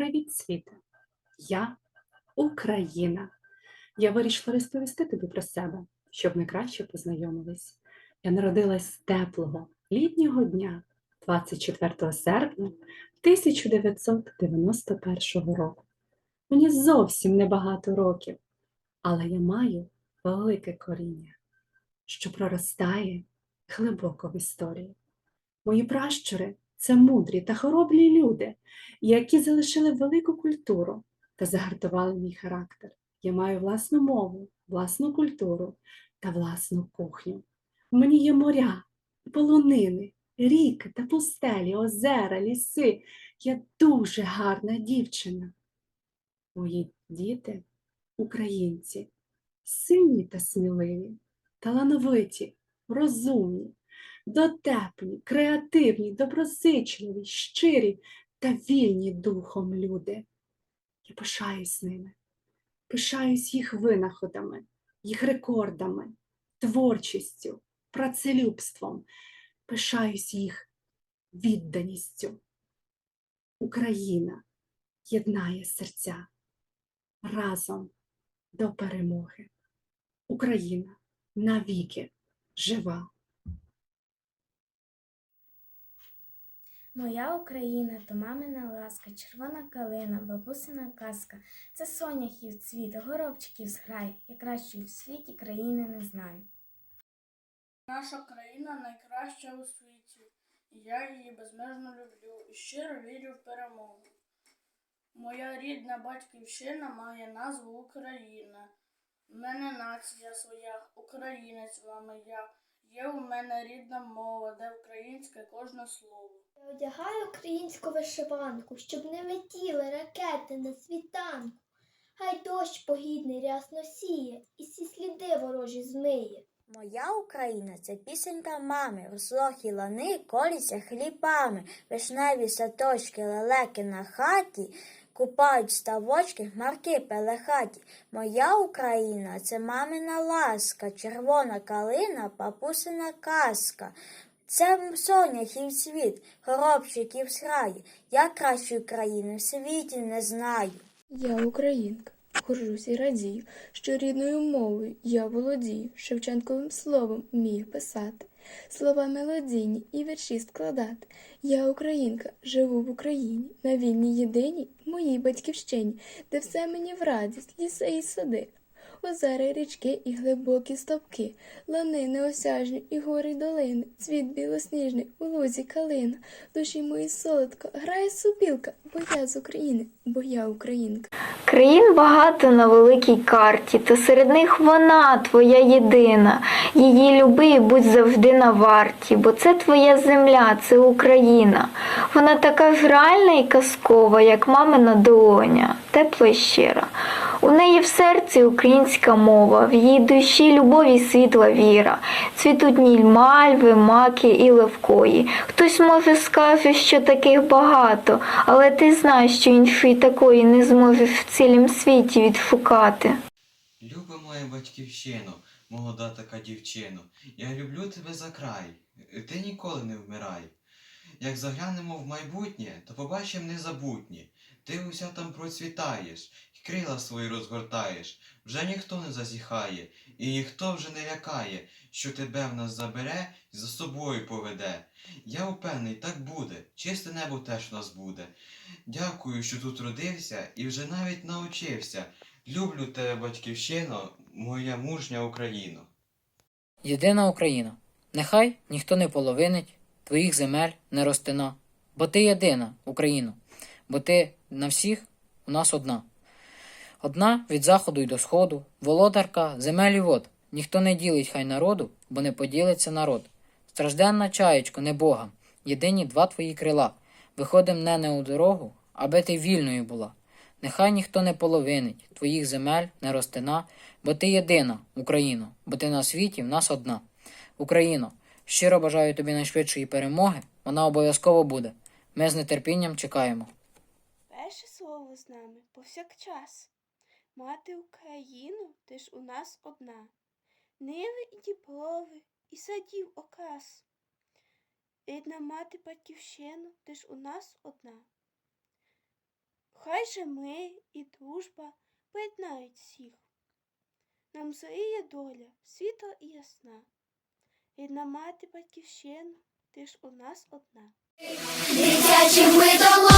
Привіт, світе! Я Україна. Я вирішила розповісти тобі про себе, щоб ми краще познайомились. Я народилась теплого літнього дня, 24 серпня 1991 року. Мені зовсім небагато років, але я маю велике коріння, що проростає глибоко в історії. Мої пращури це мудрі та хоробрі люди, які залишили велику культуру та загартували мій характер. Я маю власну мову, власну культуру та власну кухню. Мені є моря, полонини, ріки та пустелі, озера, ліси. Я дуже гарна дівчина. Мої діти українці, сильні та сміливі, талановиті, розумні, дотепні, креативні, доброзичливі, щирі та вільні духом люди. Я пишаюсь ними, пишаюсь їх винаходами, їх рекордами, творчістю, працелюбством, пишаюсь їх відданістю. Україна єднає серця разом до перемоги. Україна навіки жива. Моя Україна то мамина ласка, червона калина, бабусина казка. Це соняхів цвіт, горобчиків зграй. Я кращої в світі країни не знаю. Наша країна найкраща у світі, і я її безмежно люблю і щиро вірю в перемогу. Моя рідна батьківщина має назву Україна. В мене нація своя, українець вами я. Є у мене рідна мова, де українське кожне слово. Я одягаю українську вишиванку, щоб не летіли ракети на світанку. Хай дощ погідний рясно сіє, і всі сліди ворожі змиє. Моя Україна це пісенька мами, розлохі лани коліться хлібами, вишневі садочки, лелеки на хаті, купають ставочки, хмарки пелехаті. Моя Україна це мамина ласка, червона калина, папусина казка. Це соняхів світ, горобчиків зграї. Я кращої країни в світі не знаю. Я українка, горжусь і радію, що рідною мовою я володію, Шевченковим словом вмію писати, слова мелодійні і вірші складати. Я українка, живу в Україні, на вільній єдиній моїй батьківщині, де все мені в радість, ліси і сади. Озера, річки і глибокі стопки, лани неосяжні і гори й долини, цвіт білосніжний, у лузі калина, душі моїй солодко грає супілка, бо я з України, бо я українка. Країн багато на великій карті, та серед них вона твоя єдина. Її люби і будь завжди на варті, бо це твоя земля, це Україна. Вона така ж реальна і казкова, як мамина долоня, тепла й щира. У неї в серці українська мова, в її душі любові світла віра. Цвітуть ніль мальви, маки і левкої. Хтось може скаже, що таких багато, але ти знаєш, що іншої такої не зможеш в цілім світі відшукати. Люба моя батьківщино, молода така дівчино, я люблю тебе за край, ти ніколи не вмирай. Як заглянемо в майбутнє, то побачимо незабутнє. Ти уся там процвітаєш, крила свої розгортаєш. Вже ніхто не зазіхає, і ніхто вже не лякає, що тебе в нас забере і за собою поведе. Я впевнений, так буде, чисте небо теж в нас буде. Дякую, що тут родився і вже навіть научився. Люблю тебе, батьківщино, моя мужня Україно. Єдина Україна, нехай ніхто не половинить твоїх земель не ростина, бо ти єдина, Україно, бо ти на всіх у нас одна. Одна від заходу й до сходу, володарка, земель і вод. Ніхто не ділить хай народу, бо не поділиться народ. Стражденна чаєчко, не Бога, єдині два твої крила. Виходим не не у дорогу, аби ти вільною була. Нехай ніхто не половинить твоїх земель не ростина, бо ти єдина, Україно, бо ти на світі в нас одна. Україно, щиро бажаю тобі найшвидшої перемоги, вона обов'язково буде. Ми з нетерпінням чекаємо. Перше слово з нами повсякчас. Мати Україну, ти ж у нас одна. Ниви і діброви, і садів окрас. Рідна мати батьківщину, ти ж у нас одна. Хай же ми і дружба поєднають всіх. Нам зоріє доля, світла і ясна. Рідна мати батьківщина, ти ж у нас одна. Дитячими долонями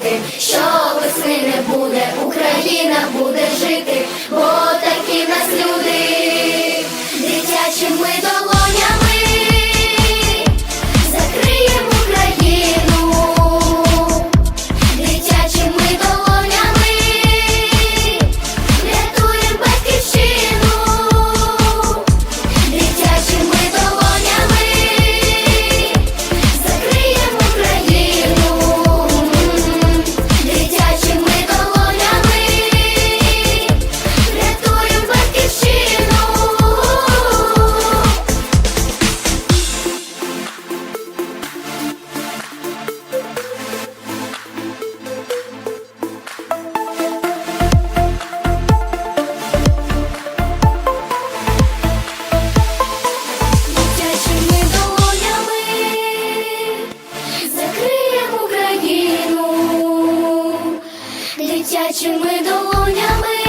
говорити, що весни не буде, Україна буде жити, бо такі нас люди, дитячими долонями. гарячими долонями.